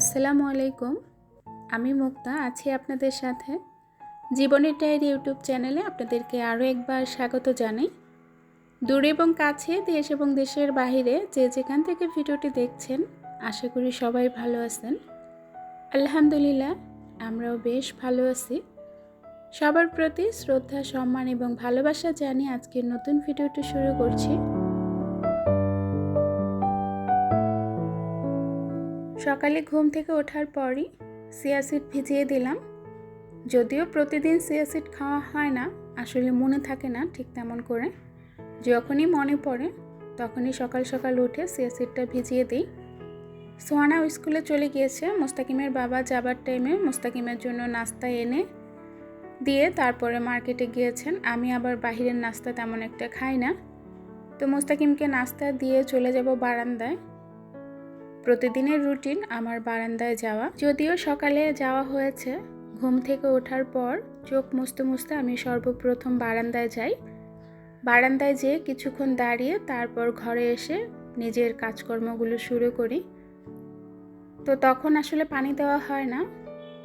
আসসালামু আলাইকুম। আমি মুক্তা, আছি আপনাদের সাথে। জীবনের ডায়েরি ইউটিউব চ্যানেলে আপনাদেরকে আরও একবার স্বাগত জানাই। দূরে এবং কাছে, দেশ এবং দেশের বাইরে যে যেখান থেকে ভিডিওটি দেখছেন, আশা করি সবাই ভালো আছেন। আলহামদুলিল্লাহ, আমরাও বেশ ভালো আছি। সবার প্রতি শ্রদ্ধা, সম্মান এবং ভালোবাসা জানিয়ে আজকের নতুন ভিডিওটি শুরু করছি। সকালে ঘুম থেকে ওঠার পরই সিয়াসিড ভিজিয়ে দিলাম। যদিও প্রতিদিন সিয়াসিড খাওয়া হয় না, আসলে মনে থাকে না ঠিক তেমন করে। যখনই মনে পড়ে, তখনই সকাল সকাল উঠে সিয়াসিডটা ভিজিয়ে দিই। সোহানা স্কুলে চলে গিয়েছে, মোস্তাকিমের বাবা যাবার টাইমে মোস্তাকিমের জন্য নাস্তা এনে দিয়ে তারপরে মার্কেটে গিয়েছেন। আমি আবার বাহিরের নাস্তা তেমন একটা খাই না। তো মোস্তাকিমকে নাস্তা দিয়ে চলে যাব বারান্দায়। প্রতিদিনের রুটিন আমার বারান্দায় যাওয়া। যদিও সকালে যাওয়া হয়েছে, ঘুম থেকে ওঠার পর চোখ মুছতে মুছতে আমি সর্বপ্রথম বারান্দায় যাই। বারান্দায় যেয়ে কিছুক্ষণ দাঁড়িয়ে তারপর ঘরে এসে নিজের কাজকর্মগুলো শুরু করি। তো তখন আসলে পানি দেওয়া হয় না,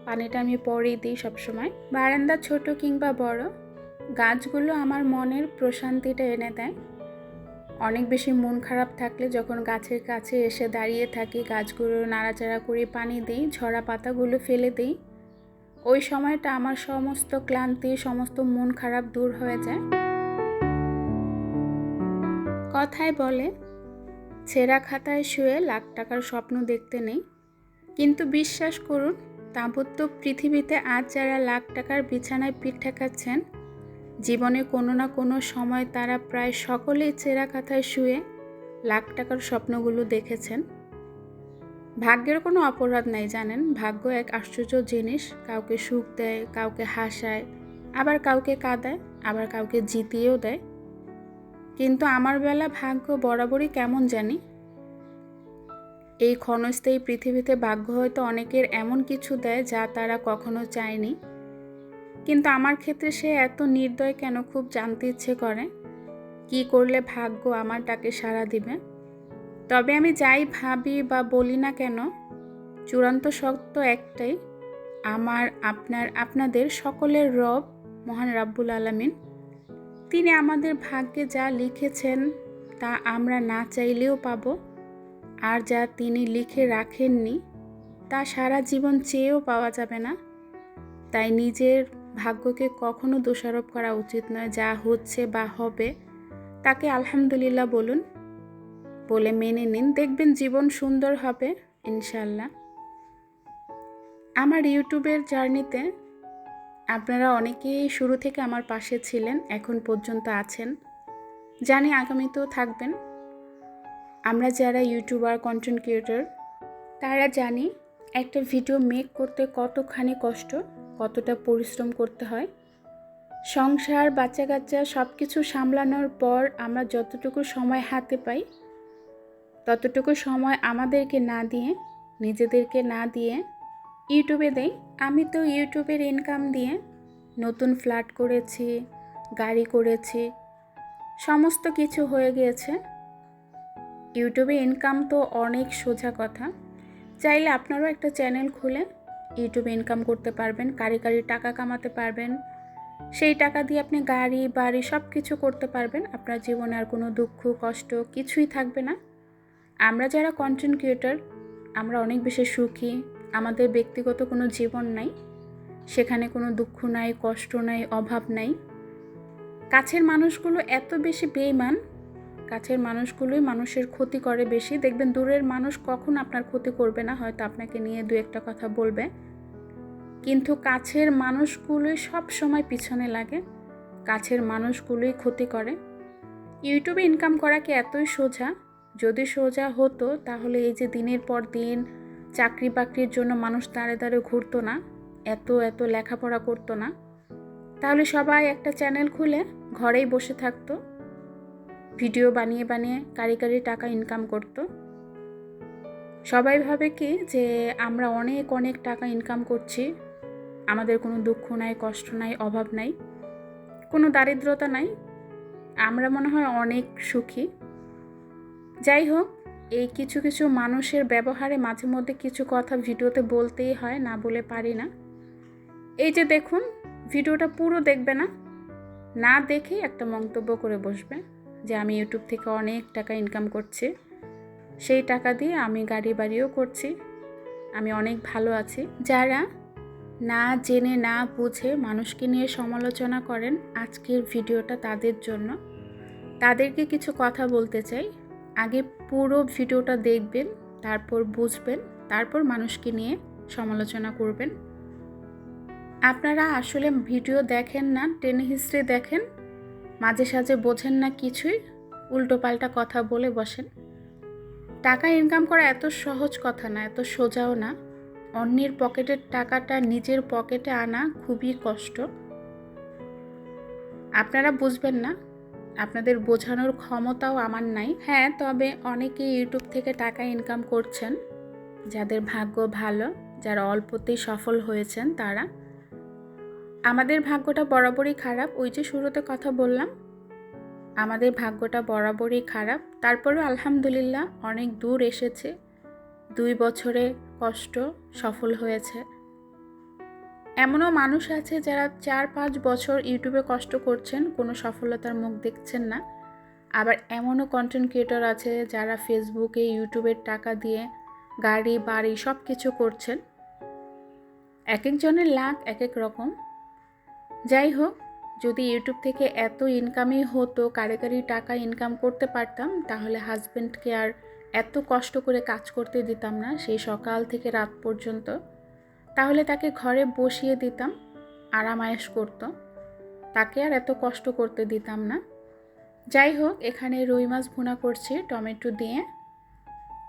পানিটা আমি পরেই দিই সবসময়। বারান্দা ছোট কিংবা বড়, গাছগুলো আমার মনের প্রশান্তিটা এনে দেয়। অনেক বেশি মন খারাপ থাকলে যখন গাছের কাছে এসে দাঁড়িয়ে থাকি, গাছগুলো নাড়াচাড়া করে পানি দিই, ঝরা পাতাগুলো ফেলে দিই। ওই সময়টা আমার সমস্ত ক্লান্তি, সমস্ত মন খারাপ দূর হয়ে যায়। কথায় বলে, ছেঁড়া খাতায় শুয়ে লাখ টাকার স্বপ্ন দেখতে নেই। কিন্তু বিশ্বাস করুন, দাম্পত্য পৃথিবীতে আজ যারা লাখ টাকার বিছানায় পিঠ ঠেকাচ্ছেন জীবনে কোনো না কোনো সময় তারা প্রায় সকলেই চেরা কাথায় শুয়ে লাখ টাকার স্বপ্নগুলো দেখেছেন। ভাগ্যের কোনো অপরাধ নাই, জানেন? ভাগ্য এক আশ্চর্য জিনিস। কাউকে সুখ দেয়, কাউকে হাসায়, আবার কাউকে কাঁদায়, আবার কাউকে জিতিয়েও দেয়। কিন্তু আমার বেলা ভাগ্য বরাবরই কেমন জানি? এই ক্ষণস্থায়ী পৃথিবীতে ভাগ্য হয়তো অনেকের এমন কিছু দেয় যা তারা কখনো চায়নি। কিন্তু আমার ক্ষেত্রে সে এত নির্দয় কেন খুব জানতে ইচ্ছে করে? কি করলে ভাগ্য আমার ডাকে সাড়া দিবে? তবে আমি যাই ভাবি বা বলি না কেন, চূড়ান্ত সত্য একটাই, আমার, আপনার, আপনাদের সকলের রব মহান রাব্বুল আলামিন। তিনি আমাদের ভাগ্যে যা লিখেছেন তা আমরা না চাইলেও পাব, আর যা তিনি লিখে রাখেননি তা সারা জীবন চেয়েও পাওয়া যাবে না। তাই নিজের ভাগ্যকে কখনো দোষারোপ করা উচিত নয়, যা হচ্ছে বা হবে। তাকে আলহামদুলিল্লাহ বলুন। বলে মেনে নিন, দেখবেন জীবন সুন্দর হবে ইনশাল্লাহ আমার ইউটিউবের জার্নিতে আপনারা অনেকেই শুরু থেকে আমার পাশে ছিলেন, এখন পর্যন্ত আছেন। জানি আগামীতেও থাকবেন। আমরা যারা ইউটিউবার, কন্টেন্ট ক্রিয়েটর, তারা জানি একটা ভিডিও মেক করতে কতখানি কষ্ট। কতটা পরিশ্রম করতে হয়। সংসার বাচ্চা কাচ্চা সব কিছু সামলানোর পর আমরা যতটুকু সময় হাতে পাই, ততটুকু সময় আমাদেরকে না দিয়ে, নিজেদেরকে না দিয়ে ইউটিউবে দেই। আমি তো ইউটিউবের ইনকাম দিয়ে নতুন ফ্ল্যাট করেছি, গাড়ি করেছি, সমস্ত কিছু হয়ে গিয়েছে। ইউটিউবে ইনকাম তো অনেক সোজা কথা। চাইলে আপনারও একটা চ্যানেল খুলে। ইউটিউবে ইনকাম করতে পারবেন, কারি কারি টাকা কামাতে পারবেন, সেই টাকা দিয়ে আপনি গাড়ি, বাড়ি সব কিছু করতে পারবেন। আপনার জীবনে আর কোনো দুঃখ, কষ্ট কিছুই থাকবে না। আমরা যারা কন্টেন্ট ক্রিয়েটার আমরা অনেক বেশি সুখী। আমাদের ব্যক্তিগত কোনো জীবন নাই। সেখানে কোনো দুঃখ নাই, কষ্ট নাই, অভাব নাই। কাছের মানুষগুলো এত বেশি বেইমান কাছের মানুষগুলোই মানুষের ক্ষতি করে বেশি। দেখবেন দূরের মানুষ কখন আপনার ক্ষতি করবে না, হয়তো আপনাকে নিয়ে দু একটা কথা বলবে। কিন্তু কাছের মানুষগুলোই সব সময় পিছনে লাগে, কাছের মানুষগুলোই ক্ষতি করে। ইউটিউবে ইনকাম করা কি এতই সোজা? যদি সোজা হতো, তাহলে এই যে দিনের পর দিন চাকরি বাকরির জন্য মানুষ দাঁড়ে দাঁড়ে ঘুরতো না, এত এত লেখাপড়া করতো না। তাহলে সবাই একটা চ্যানেল খুলে ঘরেই বসে থাকতো। ভিডিও বানিয়ে বানিয়ে কারি কারি টাকা ইনকাম করত। সবাই ভাবে কি যে আমরা অনেক অনেক টাকা ইনকাম করছি। আমাদের কোনো দুঃখ নাই, কষ্ট নাই, অভাব নাই, কোনো দারিদ্রতা নাই। আমরা মনে হয় অনেক সুখী। যাই হোক, এই কিছু কিছু মানুষের ব্যবহারে মাঝে মধ্যে কিছু কথা ভিডিওতে বলতেই হয়, না বলে পারি না। এই যে দেখুন, ভিডিওটা পুরো দেখবে না না দেখেই একটা মন্তব্য করে বসবে। যে আমি ইউটিউব থেকে অনেক টাকা ইনকাম করছি, সেই টাকা দিয়ে আমি গাড়ি বাড়িও করছি, আমি অনেক ভালো আছি। যারা না জেনে, না বুঝে মানুষকে নিয়ে সমালোচনা করেন, আজকের ভিডিওটা তাদের জন্য। তাদেরকে কিছু কথা বলতে চাই। আগে পুরো ভিডিওটা দেখবেন, তারপর বুঝবেন, তারপর মানুষকে নিয়ে সমালোচনা করবেন। আপনারা আসলে ভিডিও দেখেন না, টেনে হিস্ট্রি দেখেন। মাঝে সাঝে বোঝেন না কিছুই উল্টোপাল্টা কথা বলে বসেন। টাকা ইনকাম করা এত সহজ কথা না, এত সোজাও না। অন্যের পকেটের টাকাটা নিজের পকেটে আনা খুবই কষ্ট। আপনারা বুঝবেন না, আপনাদের বোঝানোর ক্ষমতাও আমার নাই। হ্যাঁ তবে অনেকে ইউটিউব থেকে টাকা ইনকাম করছেন। যাদের ভাগ্য ভালো, যারা অল্পতেই সফল হয়েছেন তারা। আমাদের ভাগ্যটা বরাবরই খারাপ, ওই যে শুরুতে কথা বললাম। আমাদের ভাগ্যটা বরাবরই খারাপ, তারপরেও আলহামদুলিল্লাহ অনেক দূর এসেছে। দুই বছরে কষ্ট সফল হয়েছে। এমনও মানুষ আছে যারা চার পাঁচ বছর ইউটিউবে কষ্ট করছেন, কোনো সফলতার মুখ দেখছেন না। আবার এমনও কন্টেন্ট ক্রিয়েটর আছে যারা ফেসবুকে ইউটিউবের টাকা দিয়ে গাড়ি, বাড়ি সব কিছু করছেন। এক একজনের লাখ এক এক রকম। যাই হোক, যদি ইউটিউব থেকে এত ইনকামই হতো, কারে কারি টাকা ইনকাম করতে পারতাম, তাহলে হাজব্যান্ডকে আর এত কষ্ট করে কাজ করতে দিতাম না সেই সকাল থেকে রাত পর্যন্ত। তাহলে তাকে ঘরে বসিয়ে দিতাম, আরামায়েশ করতো। তাকে আর এত কষ্ট করতে দিতাম না। যাই হোক, এখানে রুই মাছ ভুনা করছি, টমেটো দিয়ে।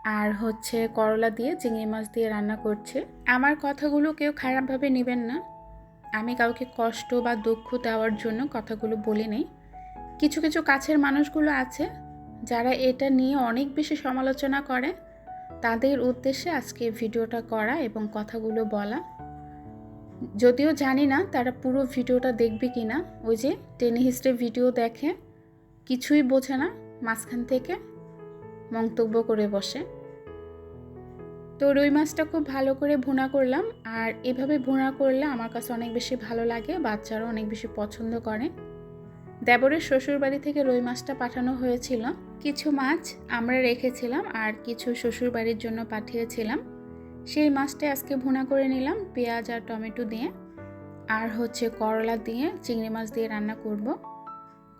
আর হচ্ছে করলা দিয়ে, চিংড়ি মাছ দিয়ে রান্না করছে। আমার কথাগুলো কেউ খারাপভাবে নেবেন না। আমি কাউকে কষ্ট বা দুঃখ দেওয়ার জন্য কথাগুলো বলি নেই। কিছু কিছু কাছের মানুষগুলো আছে যারা এটা নিয়ে অনেক বেশি সমালোচনা করে। তাদের উদ্দেশ্যে আজকে ভিডিওটা করা এবং কথাগুলো বলা। যদিও জানি না তারা পুরো ভিডিওটা দেখবে কি না ওই যে টেনি হিস্ট্রি ভিডিও দেখে, কিছুই বোঝে না, মাঝখান থেকে মন্তব্য করে বসে। তো রুই মাছটা খুব ভালো করে ভুনা করলাম। আর এভাবে ভুনা করলে আমার কাছে অনেক বেশি ভালো লাগে বাচ্চারা অনেক বেশি পছন্দ করে। দেবরের শ্বশুর বাড়ি থেকে রুই মাছটা পাঠানো হয়েছিল। কিছু মাছ আমরা রেখেছিলাম আর কিছু শ্বশুর বাড়ির জন্য পাঠিয়েছিলাম। সেই মাছটা আজকে ভুনা করে নিলাম, পেঁয়াজ আর টমেটো দিয়ে। আর হচ্ছে করলা দিয়ে, চিংড়ি মাছ দিয়ে রান্না করব।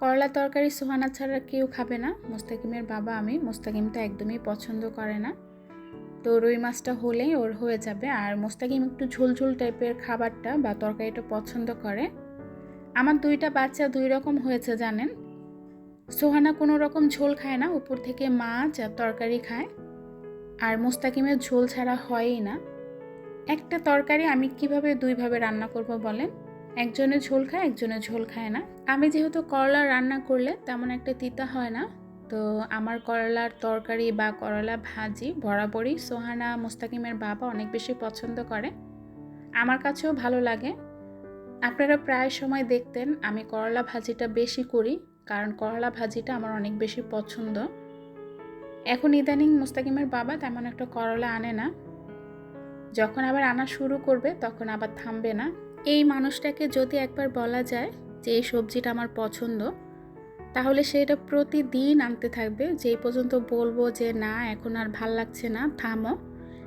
করলা তরকারি সোহানা ছাড়া কেউ খাবে না। মোস্তাকিমের বাবা আমি মোস্তাকিম তো একদমই পছন্দ করে না। তো রুই মাছটা হলেই ওর হয়ে যাবে। আর মোস্তাকিম একটু ঝোলঝোল টাইপের খাবারটা বা তরকারিটা পছন্দ করে। আমার দুইটা বাচ্চা দুই রকম হয়েছে, জানেন? সোহানা কোনো রকম ঝোল খায় না, উপর থেকে মাছ আর তরকারি খায়। আর মোস্তাকিমের ঝোল ছাড়া হয়ই না। একটা তরকারি আমি কীভাবে দুইভাবে রান্না করব বলেন? একজনে ঝোল খায়, একজনে ঝোল খায় না। আমি যেহেতু করলা রান্না করলে তেমন একটা তিতা হয় না। তো আমার করলার তরকারি বা করলা ভাজি বরাবরই সোহানা মুস্তাকিমের বাবা অনেক বেশি পছন্দ করে। আমার কাছেও ভালো লাগে। আপনারা প্রায় সময় দেখতেন আমি করলা ভাজিটা বেশি করি, কারণ করলা ভাজিটা আমার অনেক বেশি পছন্দ। এখন ইদানিং মুস্তাকিমের বাবা তেমন একটা করলা আনে না। যখন আবার আনা শুরু করবে, তখন আবার থামবে না। এই মানুষটাকে যদি একবার বলা যায় যে এই সবজিটা আমার পছন্দ তাহলে সেটা প্রতিদিন আনতে থাকবে। যেই পর্যন্ত বলব যে, না, এখন আর ভালো লাগছে না, থামো।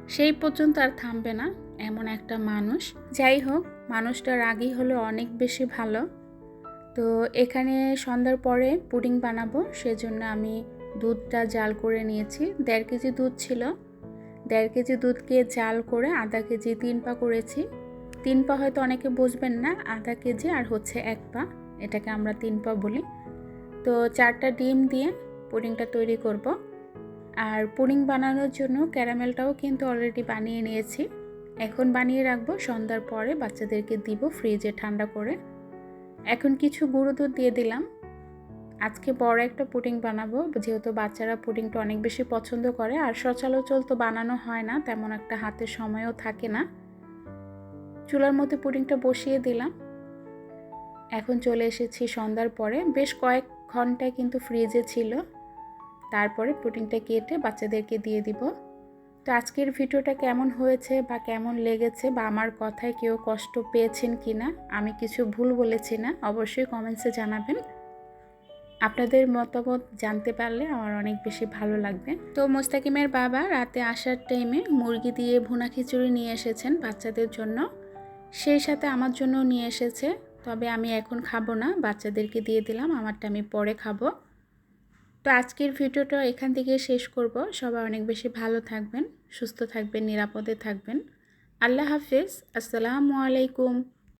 সেই পর্যন্ত আর থামবে না এমন একটা মানুষ। যাই হোক, মানুষটা রাগই হলে অনেক বেশি ভালো। তো এখানে সন্ধ্যার পরে পুডিং বানাবো, সেজন্য আমি দুধটা জাল করে নিয়েছি। দেড় কেজি দুধ ছিল। দেড় কেজি দুধকে জাল করে আধা কেজি তিন পা করেছি। তিন পা হয়তো অনেকে বুঝবেন না, আধা কেজি আর হচ্ছে এক পা। এটাকে আমরা তিন পা বলি। তো চারটা ডিম দিয়ে পুডিংটা তৈরি করব। আর পুডিং বানানোর জন্য ক্যারামেলটাও কিন্তু অলরেডি বানিয়ে নিয়েছি। এখন বানিয়ে রাখব, সন্ধ্যার পরে বাচ্চাদেরকে দিব ফ্রিজে ঠান্ডা করে। এখন কিছু গুঁড়ো দুধ দিয়ে দিলাম। আজকে বড় একটা পুডিং বানাবো, যেহেতু বাচ্চারা পুডিংটা অনেক বেশি পছন্দ করে, আর সচলাচল তো বানানো হয় না, তেমন একটা হাতে সময়ও থাকে না। চুলার মধ্যে পুডিংটা বসিয়ে দিলাম। এখন চলে এসেছি সন্ধ্যার পরে। বেশ কয়েক ঘন্টায় কিন্তু ফ্রিজে ছিল। তারপরে পুডিংটা কেটে বাচ্চাদেরকে দিয়ে দিব। তো আজকের ভিডিওটা কেমন হয়েছে বা কেমন লেগেছে বা আমার কথায় কেউ কষ্ট পেয়েছেন কি না আমি কিছু ভুল বলেছি না, অবশ্যই কমেন্টসে জানাবেন। আপনাদের মতামত জানতে পারলে আমার অনেক বেশি ভালো লাগবে। তো মোস্তাকিমের বাবা রাতে আসার টাইমে মুরগি দিয়ে ভুনা খিচুড়ি নিয়ে এসেছেন বাচ্চাদের জন্য। সেই সাথে আমার জন্য নিয়ে এসেছে। তবে আমি এখন খাব না, বাচ্চাদেরকে দিয়ে দিলাম, আমারটা আমি পরে খাব। তো আজকের ভিডিওটা এখান থেকে শেষ করব। সবাই অনেক বেশি ভালো থাকবেন, সুস্থ থাকবেন, নিরাপদে থাকবেন। আল্লাহ হাফিজ, আসসালামু আলাইকুম।